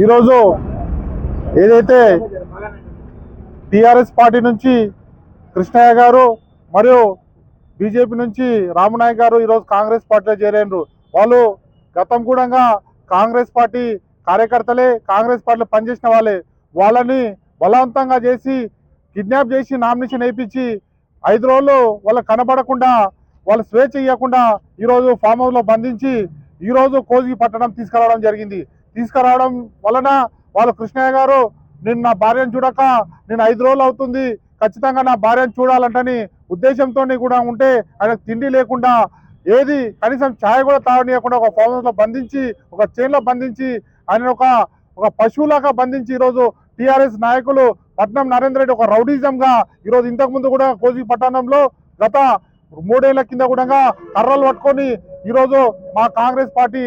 ఈరోజు ఏదైతే TRS party నుంచి కృష్ణయ్య గారు మరియు బీజేపీ నుంచి రామనాయక్ గారు ఈరోజు కాంగ్రెస్ పార్టీలో చేరారు. వాళ్ళు గతం కూడా కాంగ్రెస్ పార్టీ కార్యకర్తలే కాంగ్రెస్ పార్టీలో పనిచేసిన వాళ్ళే. వాళ్ళని బలవంతంగా చేసి కిడ్నాప్ చేసి నామినేషన్ వేయించి ఐదు రోజులు వాళ్ళకి కనబడకుండా వాళ్ళ స్వేచ్ఛ ఇవ్వకుండా ఈరోజు ఫామ్ హౌస్లో బంధించి ఈరోజు కోజిగి పట్టణం తీసుకురావడం జరిగింది. తీసుకురావడం వలన వాళ్ళు కృష్ణయ్య గారు నేను నా భార్యను చూడక నేను ఐదు రోజులు అవుతుంది ఖచ్చితంగా నా భార్యను చూడాలంటని ఉద్దేశంతో కూడా ఉంటే ఆయనకు తిండి లేకుండా ఏది కనీసం ఛాయ్ కూడా తాగనీయకుండా ఒక ఫామ్ హౌస్లో బంధించి ఒక చైన్లో బంధించి ఆయన ఒక ఒక పశువులాగా బంధించి ఈరోజు టీఆర్ఎస్ నాయకులు పట్నం నరేంద్ర రెడ్డి ఒక రౌడీజంగా ఈరోజు ఇంతకుముందు కూడా కోజి పట్టణంలో గత మూడేళ్ళ కింద కూడా కర్రలు పట్టుకొని ఈరోజు మా కాంగ్రెస్ పార్టీ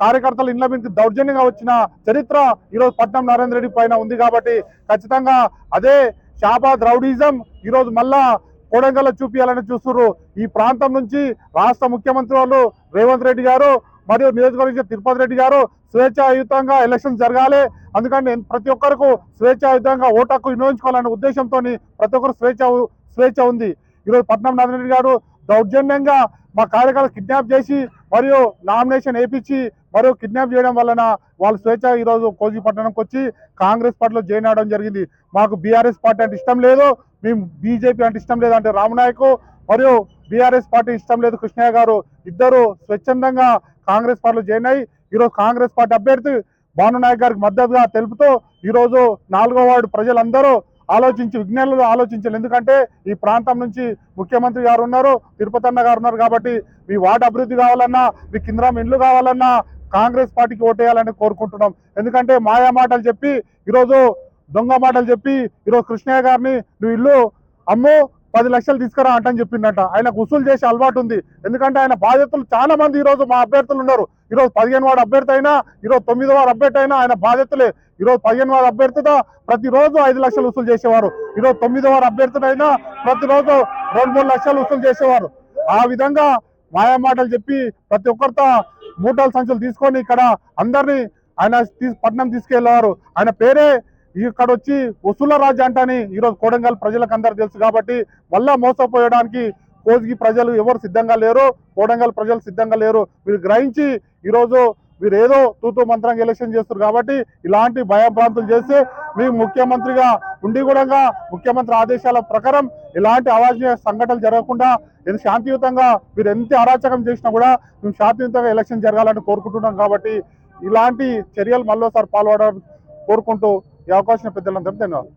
కార్యకర్తలు ఇండ్ల మీద దౌర్జన్యంగా వచ్చిన చరిత్ర ఈరోజు పట్నం నరేంద్ర రెడ్డి పైన ఉంది కాబట్టి ఖచ్చితంగా అదే షాబాద్ రౌడీజం ఈరోజు మళ్ళా కొడంగల్లో చూపించాలని చూస్తున్నారు. ఈ ప్రాంతం నుంచి రాష్ట్ర ముఖ్యమంత్రి వాళ్ళు రేవంత్ రెడ్డి గారు మరియు నియోజకవర్గ తిరుపతి రెడ్డి గారు స్వేచ్ఛాయుతంగా ఎలక్షన్ జరగాలి. అందుకని ప్రతి ఒక్కరికి స్వేచ్ఛాయుతంగా ఓటు హక్కు వినియోగించుకోవాలనే ఉద్దేశంతో ప్రతి ఒక్కరు స్వేచ్ఛ స్వేచ్ఛ ఉంది. ఈరోజు పట్నం నరేంద్ర రెడ్డి గారు దౌర్జన్యంగా మా కార్యకర్తలు కిడ్నాప్ చేసి మరియు నామినేషన్ వేయించి మరియు కిడ్నాప్ చేయడం వలన వాళ్ళు స్వేచ్ఛ ఈరోజు కోజీపట్నంకి వచ్చి కాంగ్రెస్ పార్టీలో జాయిన్ అవడం జరిగింది. మాకు బీఆర్ఎస్ పార్టీ అంటే ఇష్టం లేదు. మేము బీజేపీ అంటే ఇష్టం లేదు అంటే రామనాయకు మరియు బీఆర్ఎస్ పార్టీ ఇష్టం లేదు కృష్ణయ్య గారు. ఇద్దరు స్వచ్ఛందంగా కాంగ్రెస్ పార్టీలో జాయిన్ అయ్యి ఈరోజు కాంగ్రెస్ పార్టీ అభ్యర్థి భానునాయక్ గారికి మద్దతుగా తెలుపుతూ ఈరోజు నాలుగో వార్డు ప్రజలందరూ ఆలోచించి విజ్ఞానులు ఆలోచించాలి. ఎందుకంటే ఈ ప్రాంతం నుంచి ముఖ్యమంత్రి గారు ఉన్నారు తిరుపతి అన్న గారు ఉన్నారు కాబట్టి మీ వార్డు అభివృద్ధి కావాలన్నా మీ కింద ఇండ్లు కావాలన్నా కాంగ్రెస్ పార్టీకి ఓటేయాలని కోరుకుంటున్నాం. ఎందుకంటే మాయా మాటలు చెప్పి ఈరోజు దొంగ మాటలు చెప్పి ఈరోజు కృష్ణయ్య గారిని నువ్వు ఇల్లు అమ్ము పది లక్షలు తీసుకురా అంటని చెప్పిండట ఆయన వసూలు చేసే అలవాటు ఉంది. ఎందుకంటే ఆయన బాధ్యతలు చాలా మంది ఈరోజు మా అభ్యర్థులు ఉన్నారు. ఈరోజు పదిహేను వాడు అభ్యర్థి అయినా ఈరోజు తొమ్మిది వాడు అభ్యర్థి అయినా ఆయన బాధ్యతలే. ఈరోజు పదిహేను వారు అభ్యర్థితో ప్రతిరోజు ఐదు లక్షలు వసూలు చేసేవారు. ఈరోజు తొమ్మిది వారు అభ్యర్థులైనా ప్రతిరోజు రెండు మూడు లక్షలు వసూలు చేసేవారు. ఆ విధంగా మాయా మాటలు చెప్పి ప్రతి ఒక్కరితో మూటల సంచులు తీసుకొని ఇక్కడ అందరినీ ఆయన తీ- పట్నం తీసుకెళ్ళారు. ఆయన పేరే ఇక్కడ వచ్చి వసూల రాజు అంటని ఈరోజు కోడంగల్ ప్రజలకు అందరు తెలుసు కాబట్టి మళ్ళా మోసపోయడానికి కోజిగి ప్రజలు ఎవరు సిద్ధంగా లేరు కోడంగల్ ప్రజలు సిద్ధంగా లేరు. మీరు గ్రహించి ఈరోజు మీరు ఏదో తూతూ మంత్రంగా ఎలక్షన్ చేస్తారు కాబట్టి ఇలాంటి భయభ్రాంతులు చేస్తే మీ ముఖ్యమంత్రిగా ఉండి కూడా ముఖ్యమంత్రి ఆదేశాల ప్రకారం ఇలాంటి అవాంఛనీయ సంఘటనలు జరగకుండా ఎంత శాంతియుతంగా మీరు ఎంత అరాచకం చేసినా కూడా మేము శాంతియుతంగా ఎలక్షన్ జరగాలని కోరుకుంటున్నాం కాబట్టి ఇలాంటి చర్యలు మళ్ళీసారి పాల్పడాలని కోరుకుంటూ ఈ అవకాశం పెద్దలందరూ ధన్యవాదాలు.